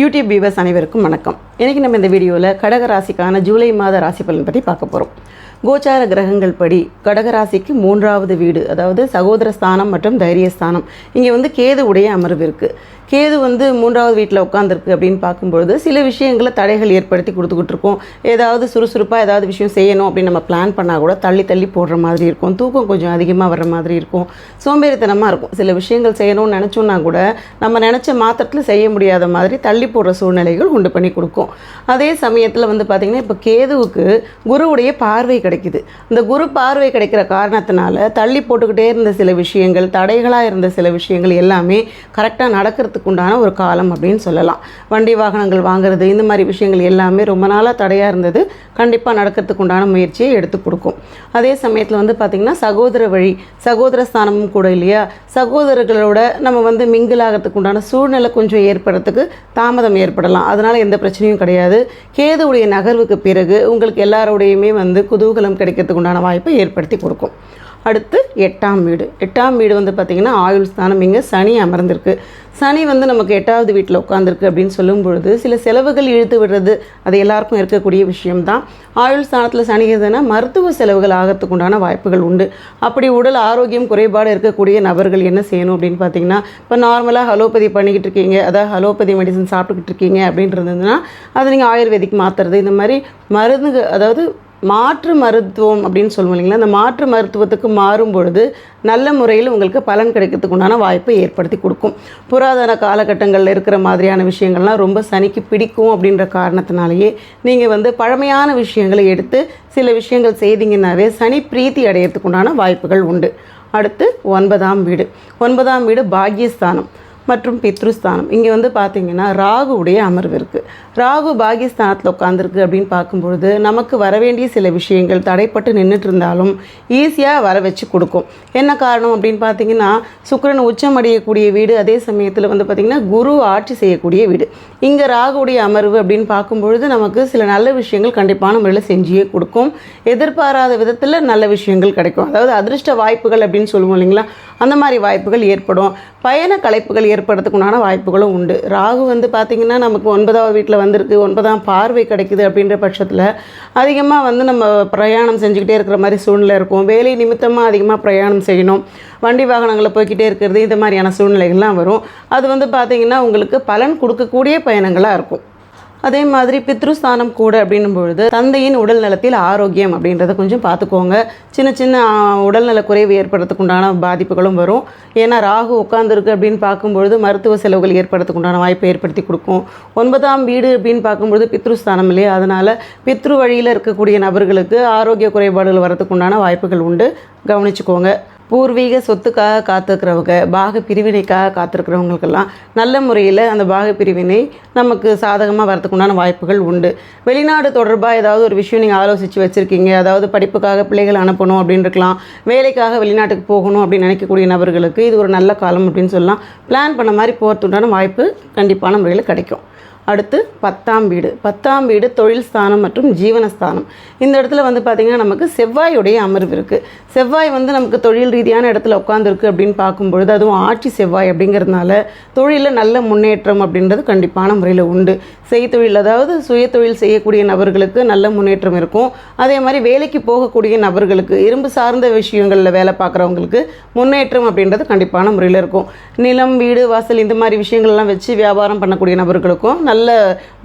YouTube viewers அனைவருக்கும் வணக்கம். இன்றைக்கி நம்ம இந்த வீடியோவில் கடக ராசிக்கான ஜூலை மாத ராசி பலன் பற்றி பார்க்க போகிறோம் கோச்சார கிரகங்கள் படி கடகராசிக்கு மூன்றாவது வீடு அதாவது சகோதர ஸ்தானம் மற்றும் தைரியஸ்தானம் இங்கே வந்து கேது உடைய அமர்வு இருக்குது கேது வந்து மூன்றாவது வீட்டில் உட்காந்துருக்கு அப்படின்னு பார்க்கும்பொழுது சில விஷயங்களை தடைகள் ஏற்படுத்தி கொடுத்துக்கிட்டு இருக்கோம். ஏதாவது சுறுசுறுப்பாக ஏதாவது விஷயம் செய்யணும் அப்படின்னு நம்ம பிளான் பண்ணால் கூட தள்ளி தள்ளி போடுற மாதிரி இருக்கும். தூக்கம் கொஞ்சம் அதிகமாக வர்ற மாதிரி இருக்கும். சோம்பேறித்தனமாக இருக்கும். சில விஷயங்கள் செய்யணும்னு நினச்சோன்னா கூட நம்ம நினச்ச மாத்திரத்தில் செய்ய முடியாத மாதிரி தள்ளி போடுற சூழ்நிலைகள் உண்டு பண்ணி கொடுக்கும். அதே சமயத்தில் வந்து பார்த்திங்கன்னா இப்போ கேதுவுக்கு குருவுடைய பார்வை கிடைக்குது. இந்த குரு பார்வை கிடைக்கிற காரணத்தினால தள்ளி போட்டுக்கிட்டே இருந்த சில விஷயங்கள் தடைகளாக இருந்த சில விஷயங்கள் எல்லாமே கரெக்டாக நடக்கிறதுக்கு உண்டான ஒரு காலம் அப்படின்னு சொல்லலாம். வண்டி வாகனங்கள் வாங்குறது இந்த மாதிரி விஷயங்கள் எல்லாமே ரொம்ப நாளாக தடையாக இருந்தது. கண்டிப்பாக நடக்கிறதுக்கு உண்டான முயற்சியை எடுத்து கொடுக்கும். அதே சமயத்தில் வந்து பார்த்திங்கன்னா சகோதர வழி சகோதர ஸ்தானமும் கூட இல்லையா? சகோதரர்களோட நம்ம வந்து மிங்கிள் ஆகிறதுக்கு உண்டான சூழ்நிலை கொஞ்சம் ஏற்படுறதுக்கு தாமதம் ஏற்படலாம். அதனால் எந்த பிரச்சனையும் கிடையாது. கேதுவுடைய நகர்வுக்கு பிறகு உங்களுக்கு எல்லாரோடையுமே வந்து குதூகலம் கிடைக்கிறதுக்கு உண்டான வாய்ப்பை ஏற்படுத்தி கொடுக்கும். அடுத்து எட்டாம் வீடு. எட்டாம் வீடு வந்து பார்த்திங்கன்னா ஆயுள் ஸ்தானம். இங்கே சனி அமர்ந்திருக்கு. சனி வந்து நமக்கு எட்டாவது வீட்டில் உட்காந்துருக்கு அப்படின்னு சொல்லும் பொழுது சில செலவுகள் இழுத்து விடுறது அது எல்லாருக்கும் இருக்கக்கூடிய விஷயம்தான். ஆயுள் ஸ்தானத்தில் சனி இருந்ததுன்னா மருத்துவ செலவுகள் ஆகிறதுக்கு உண்டான வாய்ப்புகள் உண்டு. அப்படி உடல் ஆரோக்கியம் குறைபாடு இருக்கக்கூடிய நபர்கள் என்ன செய்யணும் அப்படின்னு பார்த்தீங்கன்னா இப்போ நார்மலாக ஹலோபதி பண்ணிக்கிட்டு இருக்கீங்க அதாவது ஹலோபதி மெடிசன் சாப்பிட்டுக்கிட்டு இருக்கீங்க அப்படின்றதுன்னா அதை நீங்கள் ஆயுர்வேதிக் மாற்றுறது இந்த மாதிரி மருந்து அதாவது மாற்று மருத்துவம் அப்படின்னு சொல்லுவோம் இல்லைங்களா? அந்த மாற்று மருத்துவத்துக்கு மாறும் பொழுது நல்ல முறையில் உங்களுக்கு பலன் கிடைக்கிறதுக்கு உண்டான வாய்ப்பை ஏற்படுத்தி கொடுக்கும். புராதன காலகட்டங்களில் இருக்கிற மாதிரியான விஷயங்கள்லாம் ரொம்ப சனிக்கு பிடிக்கும் அப்படின்ற காரணத்தினாலேயே நீங்கள் வந்து பழமையான விஷயங்களை எடுத்து சில விஷயங்கள் செய்தீங்கன்னாவே சனி பிரீத்தி அடையிறதுக்கு உண்டான வாய்ப்புகள் உண்டு. அடுத்து ஒன்பதாம் வீடு. ஒன்பதாம் வீடு பாக்யஸ்தானம். மற்றும் பித்ருஸ்தானம். இங்கே வந்து பார்த்தீங்கன்னா ராகுவுடைய அமர்வு இருக்குது ராகு பாகிஸ்தானத்தில் உட்காந்துருக்கு அப்படின்னு பார்க்கும்பொழுது நமக்கு வர வேண்டிய சில விஷயங்கள் தடைப்பட்டு நின்றுட்டு இருந்தாலும் ஈஸியாக வர வச்சு கொடுக்கும். என்ன காரணம் அப்படின்னு பார்த்தீங்கன்னா சுக்கிரன் உச்சம் அடையக்கூடிய வீடு அதே சமயத்தில் வந்து பார்த்திங்கன்னா குரு ஆட்சி செய்யக்கூடிய வீடு. இங்கே ராகுவுடைய அமர்வு அப்படின்னு பார்க்கும்பொழுது நமக்கு சில நல்ல விஷயங்கள் கண்டிப்பான முறையில் செஞ்சியே கொடுக்கும். எதிர்பாராத விதத்தில் நல்ல விஷயங்கள் கிடைக்கும். அதாவது அதிர்ஷ்ட வாய்ப்புகள் அப்படின்னு சொல்லுவோம் இல்லைங்களா? அந்த மாதிரி வாய்ப்புகள் ஏற்படும். பயண கலைப்புகள் ஏற்படுறதுக்குண்டான வாய்ப்புகளும் உண்டு. ராகு வந்து பார்த்திங்கன்னா நமக்கு ஒன்பதாவது வீட்டில் வந்திருக்கு ஒன்பதாம் பார்வை கிடைக்குது அப்படின்ற பட்சத்தில் அதிகமாக வந்து நம்ம பிரயாணம் செஞ்சுக்கிட்டே இருக்கிற மாதிரி சூழ்நிலை இருக்கும். வேலை நிமித்தமாக அதிகமாக பிரயாணம் செய்யணும். வண்டி வாகனங்களில் போய்கிட்டே இருக்கிறது இந்த மாதிரியான சூழ்நிலைகள்லாம் வரும். அது வந்து பார்த்திங்கன்னா உங்களுக்கு பலன் கொடுக்கக்கூடிய பயணங்களாக இருக்கும். அதே மாதிரி பித்ருஸ்தானம் கூட அப்படின்னும் பொழுது தந்தையின் உடல் நலத்தில் ஆரோக்கியம் அப்படின்றத கொஞ்சம் பார்த்துக்கோங்க. சின்ன சின்ன உடல்நல குறைவு ஏற்படுறதுக்கு உண்டான பாதிப்புகளும் வரும். ஏன்னா ராகு உட்காந்துருக்கு அப்படின்னு பார்க்கும்பொழுது மருத்துவ செலவுகள் ஏற்படுறதுக்கு உண்டான வாய்ப்பை ஏற்படுத்தி கொடுக்கும். ஒன்பதாம் வீடு அப்படின்னு பார்க்கும்பொழுது பித்ருஸ்தானம் இல்லையா? அதனால் பித்ரு வழியில் இருக்கக்கூடிய நபர்களுக்கு ஆரோக்கிய குறைபாடுகள் வரதுக்கு உண்டான வாய்ப்புகள் உண்டு. கவனிச்சுக்கோங்க. பூர்வீக சொத்துக்காக காத்திருக்கிறவங்க பாக பிரிவினைக்காக காத்திருக்கிறவங்களுக்கெல்லாம் நல்ல முறையில் அந்த பாக பிரிவினை நமக்கு சாதகமாக வரதுக்குண்டான வாய்ப்புகள் உண்டு. வெளிநாடு தொடர்பாக ஏதாவது ஒரு விஷயம் நீங்கள் ஆலோசித்து வச்சுருக்கீங்க. அதாவது படிப்புக்காக பிள்ளைகள் அனுப்பணும் அப்படின்னு இருக்கலாம் வேலைக்காக வெளிநாட்டுக்கு போகணும் அப்படின்னு நினைக்கக்கூடிய நபர்களுக்கு இது ஒரு நல்ல காலம் அப்படின்னு சொல்லலாம். பிளான் பண்ண மாதிரி போகிறதுக்குண்டான வாய்ப்பு கண்டிப்பான முறையில் கிடைக்கும். அடுத்து பத்தாம் வீடு. பத்தாம் வீடு தொழில் ஸ்தானம் மற்றும் ஜீவனஸ்தானம் இந்த இடத்துல வந்து பார்த்திங்கன்னா நமக்கு செவ்வாயுடைய அமர்வு இருக்குது செவ்வாய் வந்து நமக்கு தொழில் ரீதியான இடத்துல உட்காந்துருக்கு அப்படின்னு பார்க்கும்பொழுது அதுவும் ஆட்சி செவ்வாய் அப்படிங்கிறதுனால தொழிலில் நல்ல முன்னேற்றம் அப்படின்றது கண்டிப்பான முறையில் உண்டு. செய்தொழில் அதாவது சுய தொழில் செய்யக்கூடிய நபர்களுக்கு நல்ல முன்னேற்றம் இருக்கும். அதே மாதிரி வேலைக்கு போகக்கூடிய நபர்களுக்கு இரும்பு சார்ந்த விஷயங்களில் வேலை பார்க்குறவங்களுக்கு முன்னேற்றம் அப்படின்றது கண்டிப்பான முறையில் இருக்கும். நிலம் வீடு வாசல் இந்த மாதிரி விஷயங்கள்லாம் வச்சு வியாபாரம் பண்ணக்கூடிய நபர்களுக்கும் நல்ல நல்ல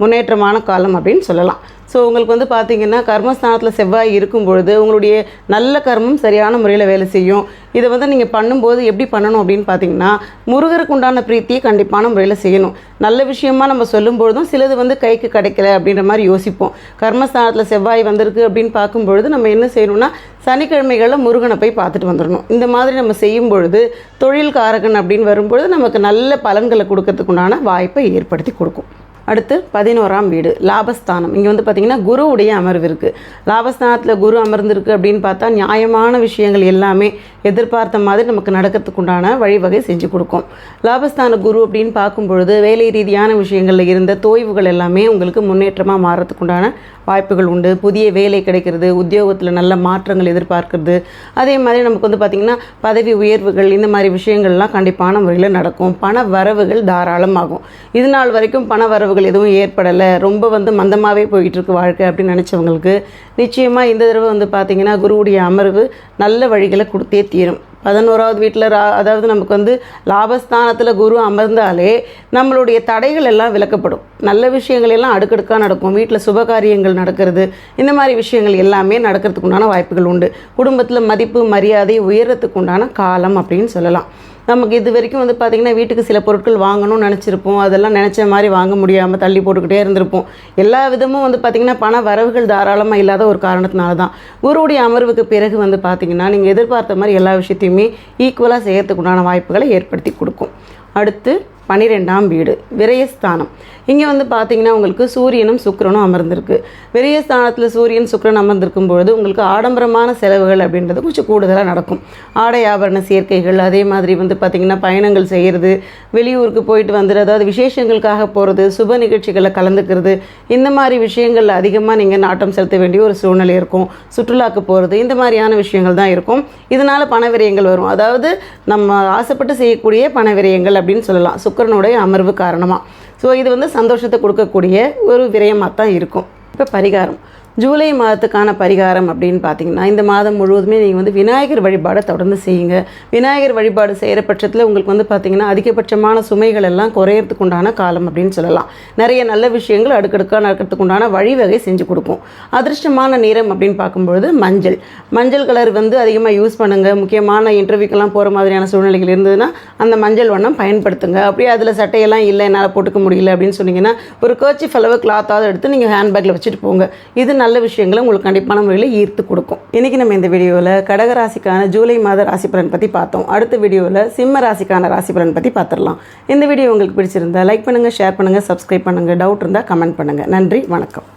முன்னேற்றமான காலம் அப்படின்னு சொல்லலாம். ஸோ உங்களுக்கு வந்து பார்த்தீங்கன்னா கர்மஸ்தானத்தில் செவ்வாய் இருக்கும் பொழுது உங்களுடைய நல்ல கர்மம் சரியான முறையில் வேலை செய்யும். இதை வந்து நீங்கள் பண்ணும்போது எப்படி பண்ணணும் அப்படின்னு பார்த்தீங்கன்னா முருகருக்கு உண்டான பிரீத்தியை கண்டிப்பான முறையில் செய்யணும். நல்ல விஷயமா நம்ம சொல்லும்பொழுதும் சிலது வந்து கைக்கு கிடைக்கல அப்படின்ற மாதிரி யோசிப்போம். கர்மஸ்தானத்தில் செவ்வாய் வந்திருக்கு அப்படின்னு பார்க்கும்பொழுது நம்ம என்ன செய்யணும்னா சனிக்கிழமைகளில் முருகனை போய் பார்த்துட்டு வந்துடணும். இந்த மாதிரி நம்ம செய்யும் பொழுது தொழில் காரகன் அப்படின்னு வரும்பொழுது நமக்கு நல்ல பலன்களை கொடுக்கறதுக்குண்டான வாய்ப்பை ஏற்படுத்தி கொடுக்கும். அடுத்து பதினோராம் வீடு லாபஸ்தானம். இங்கே வந்து பார்த்திங்கன்னா குருவுடைய அமர்வு இருக்குது லாபஸ்தானத்தில் குரு அமர்ந்திருக்கு அப்படின்னு பார்த்தா நியாயமான விஷயங்கள் எல்லாமே எதிர்பார்த்த மாதிரி நமக்கு நடக்கிறதுக்கு உண்டான வழிவகை செஞ்சு கொடுக்கும். லாபஸ்தான குரு அப்படின்னு பார்க்கும் பொழுது வேலை ரீதியான விஷயங்களில் இருந்த தோய்வுகள் எல்லாமே உங்களுக்கு முன்னேற்றமாக மாறத்துக்குண்டான வாய்ப்புகள் உண்டு. புதிய வேலை கிடைக்கிறது உத்தியோகத்தில் நல்ல மாற்றங்கள் எதிர்பார்க்கறது. அதே மாதிரி நமக்கு வந்து பார்த்திங்கன்னா பதவி உயர்வுகள் இந்த மாதிரி விஷயங்கள்லாம் கண்டிப்பான முறையில் நடக்கும். பண வரவுகள் தாராளமாகும். இது நாள் வரைக்கும் பண வரவுகள் வாய்ப்புகள் எதுவும் ஏற்படலை. ரொம்ப வந்து மந்தமாகவே போயிட்டுருக்கு வாழ்க்கை அப்படின்னு நினச்சவங்களுக்கு நிச்சயமாக இந்த தடவை வந்து பார்த்திங்கன்னா குருவுடைய அமர்வு நல்ல வழிகளை கொடுத்தே தீரும். பதினோராவது வீட்டில் ரா அதாவது நமக்கு வந்து லாபஸ்தானத்தில் குரு அமர்ந்தாலே நம்மளுடைய தடைகள் எல்லாம் விலக்கப்படும். நல்ல விஷயங்கள் எல்லாம் அடுக்கடுக்காக நடக்கும். வீட்டில் சுபகாரியங்கள் நடக்கிறது இந்த மாதிரி விஷயங்கள் எல்லாமே நடக்கிறதுக்கு உண்டான வாய்ப்புகள் உண்டு. குடும்பத்தில் மதிப்பு மரியாதை உயரத்துக்கு உண்டான காலம் அப்படின்னு சொல்லலாம். நமக்கு இது வரைக்கும் வந்து பார்த்திங்கன்னா வீட்டுக்கு சில பொருட்கள் வாங்கணும்னு நினச்சிருப்போம். அதெல்லாம் நினச்ச மாதிரி வாங்க முடியாமல் தள்ளி போட்டுக்கிட்டே இருந்திருப்போம். எல்லா விதமும் வந்து பார்த்திங்கன்னா பண வரவுகள் தாராளமாக இல்லாத ஒரு காரணத்தினால தான் குருவுடைய அமர்வுக்கு பிறகு வந்து பார்த்திங்கன்னா நீங்கள் எதிர்பார்த்த மாதிரி எல்லா விஷயத்தையுமே ஈக்குவலாக செய்கிறதுக்குண்டான வாய்ப்புகளை ஏற்படுத்தி கொடுக்கும். அடுத்து பனிரெண்டாம் வீடு விரயஸ்தானம். இங்கே வந்து பார்த்தீங்கன்னா உங்களுக்கு சூரியனும் சுக்கிரனும் அமர்ந்திருக்கு. விரயஸ்தானத்தில் சூரியன் சுக்கரன் அமர்ந்திருக்கும் பொழுது உங்களுக்கு ஆடம்பரமான செலவுகள் அப்படின்றது கொஞ்சம் கூடுதலாக நடக்கும். ஆடை ஆபரண சேர்க்கைகள் அதே மாதிரி வந்து பார்த்திங்கன்னா பயணங்கள் செய்கிறது வெளியூருக்கு போயிட்டு வந்துடுறது அதாவது விசேஷங்களுக்காக போகிறது சுப நிகழ்ச்சிகளில் கலந்துக்கிறது இந்த மாதிரி விஷயங்கள் அதிகமாக நீங்கள் நாட்டம் செலுத்த வேண்டிய ஒரு சூழ்நிலை இருக்கும். சுற்றுலாக்கு போகிறது இந்த மாதிரியான விஷயங்கள் தான் இருக்கும். இதனால் பண விரயங்கள் வரும். அதாவது நம்ம ஆசைப்பட்டு செய்யக்கூடிய பண விரயங்கள் அப்படின்னு சொல்லலாம். சுக்கரனுடைய அமர்வு காரணமாக ஸோ இது வந்து சந்தோஷத்தை கொடுக்கக்கூடிய ஒரு விரயமாக தான் இருக்கும். இப்போ பரிகாரம். ஜூலை மாதத்துக்கான பரிகாரம் அப்படின்னு பார்த்தீங்கன்னா இந்த மாதம் முழுவதுமே நீங்கள் வந்து விநாயகர் வழிபாடை தொடர்ந்து செய்யுங்க. விநாயகர் வழிபாடு செய்கிற பட்சத்தில் உங்களுக்கு வந்து பார்த்தீங்கன்னா அதிகபட்சமான சுமைகள் எல்லாம் குறையறதுக்கு உண்டான காலம் அப்படின்னு சொல்லலாம். நிறைய நல்ல விஷயங்கள் அடுக்கடுக்காக நடக்கிறதுக்கு உண்டான வழிவகை செஞ்சு கொடுக்கும். அதிர்ஷ்டமான நிறம் அப்படின்னு பார்க்கும்பொழுது மஞ்சள். மஞ்சள் கலர் வந்து அதிகமாக யூஸ் பண்ணுங்கள் முக்கியமான இன்டர்வியூக்கெல்லாம் போகிற மாதிரியான சூழ்நிலைகள் இருந்ததுன்னா அந்த மஞ்சள் வண்ணம் பயன்படுத்துங்க. அப்படியே அதில் சட்டையெல்லாம் இல்லை என்னால் போட்டுக்க முடியல அப்படின்னு சொன்னீங்கன்னா ஒரு கர்ச்சி அளவு கிளாத்தாவது எடுத்து நீங்கள் ஹேண்ட்பேக்கில் வச்சுட்டு போங்க. இது நல்ல விஷயங்களை உங்களுக்கு கண்டிப்பான முறையில் ஈர்த்து கொடுக்கும். இன்றைக்கி நம்ம இந்த வீடியோவில் கடகராசிக்கான ஜூலை மாத ராசி பலன் பற்றி பார்த்தோம். அடுத்த வீடியோவில் சிம்ம ராசிக்கான ராசி பலன் பற்றி பார்த்துடலாம். இந்த வீடியோ உங்களுக்கு பிடிச்சிருந்தா லைக் பண்ணுங்கள் ஷேர் பண்ணுங்கள் சப்ஸ்கிரைப் பண்ணுங்கள் டவுட் இருந்தால் கமெண்ட் பண்ணுங்கள் நன்றி வணக்கம்.